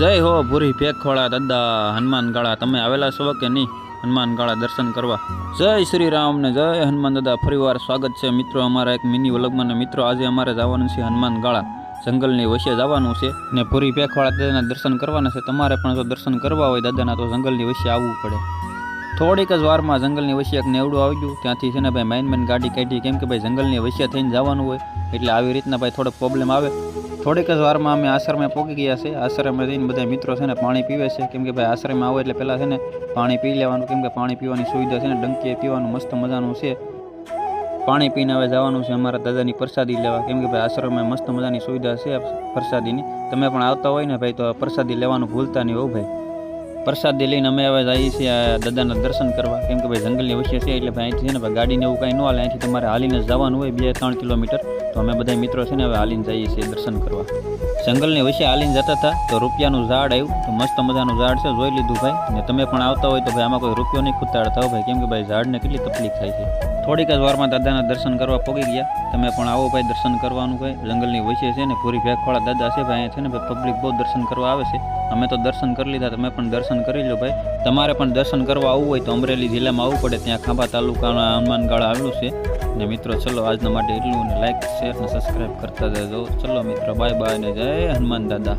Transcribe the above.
જય હો ભૂરી પેખવાળા દાદા, હનુમાન ગાળા. તમે આવેલા છો કે નહીં? હનુમાન ગાળા દર્શન કરવા. જય શ્રી રામ ને જય હનુમાન દાદા. ફરીવાર સ્વાગત છે મિત્રો અમારા એક મિની વલગમાં મિત્રો, આજે અમારે જવાનું છે હનુમાન ગાળા. જંગલની વચ્ચે જવાનું છે ને ભૂરી ભેખવાળા દાદાના દર્શન કરવાના છે. તમારે પણ જો દર્શન કરવા હોય દાદાના, તો જંગલની વચ્ચે આવવું પડે. થોડીક જ વારમાં જંગલની વચ્ચે એક નેવડું આવી ગયું. ત્યાંથી છે ને ભાઈ માઇન મેન ગાડી કાઢી. કેમ કે ભાઈ જંગલની વચ્ચે થઈને જવાનું હોય, એટલે આવી રીતના ભાઈ થોડોક પ્રોબ્લેમ આવે. થોડીક જ વારમાં અમે આશ્રમે પહોંચી ગયા છે. આશ્રમે જઈને બધા મિત્રો છે ને પાણી પીવે છે. કેમ કે ભાઈ આશ્રમે આવો એટલે પહેલાં છે ને પાણી પી લેવાનું. કેમ કે પાણી પીવાની સુવિધા છે ને ડંકીએ પીવાનું મસ્ત મજાનું છે. પાણી પીને હવે જવાનું છે અમારા દાદાની પ્રસાદી લેવા. કેમ કે ભાઈ આશ્રમે મસ્ત મજાની સુવિધા છે પ્રસાદીની. તમે પણ આવતા હોય ને ભાઈ તો પ્રસાદી લેવાનું ભૂલતા નહીં હો ભાઈ. પ્રસાદી લઈને અમે હવે જઈએ છીએ દાદાના દર્શન કરવા. કેમ કે ભાઈ જંગલની વચ્ચે છે એટલે ભાઈ અહીંથી છે ને ગાડીને એવું કાંઈ ન હાલે. અહીંથી તમારે હાલીને જવાનું હોય બે ત્રણ કિલોમીટર. તો અમે બધા મિત્રો છે ને હવે હાલીને જઈએ છીએ દર્શન કરવા. જંગલની વચ્ચે હાલીને જતા હતા તો રૂપિયાનું ઝાડ આવ્યું. તો મસ્ત મજાનું ઝાડ છે, જોઈ લીધું ભાઈ. ને તમે પણ આવતા હોય તો ભાઈ આમાં કોઈ રૂપિયો નહીં ખૂતાડતા હો ભાઈ. કેમ કે ભાઈ ઝાડને કેટલી તકલીફ થાય છે. થોડીક જ વારમાં દાદાના દર્શન કરવા પહોંચી ગયા. તમે પણ આવો ભાઈ દર્શન કરવાનું ભાઈ. જંગલની વચ્ચે છે ને પૂરી ભેખવાળા દાદા છે ભાઈ. છે ને ભાઈ પબ્લિક બહુ દર્શન કરવા આવે છે. અમે તો દર્શન કરી લીધા, તમે પણ દર્શન કરી લો ભાઈ. તમારે પણ દર્શન કરવા આવવું હોય તો અમરેલી જિલ્લામાં આવવું પડે, ત્યાં ખાંભા તાલુકાના હનુમાનગાળા આવેલું છે. ને મિત્રો, ચલો આજના માટે એટલું લાઇક શેર ને સબસ્ક્રાઈબ કરતા જજો. ચલો મિત્રો બાય બાય ને જય હનુમાન દાદા.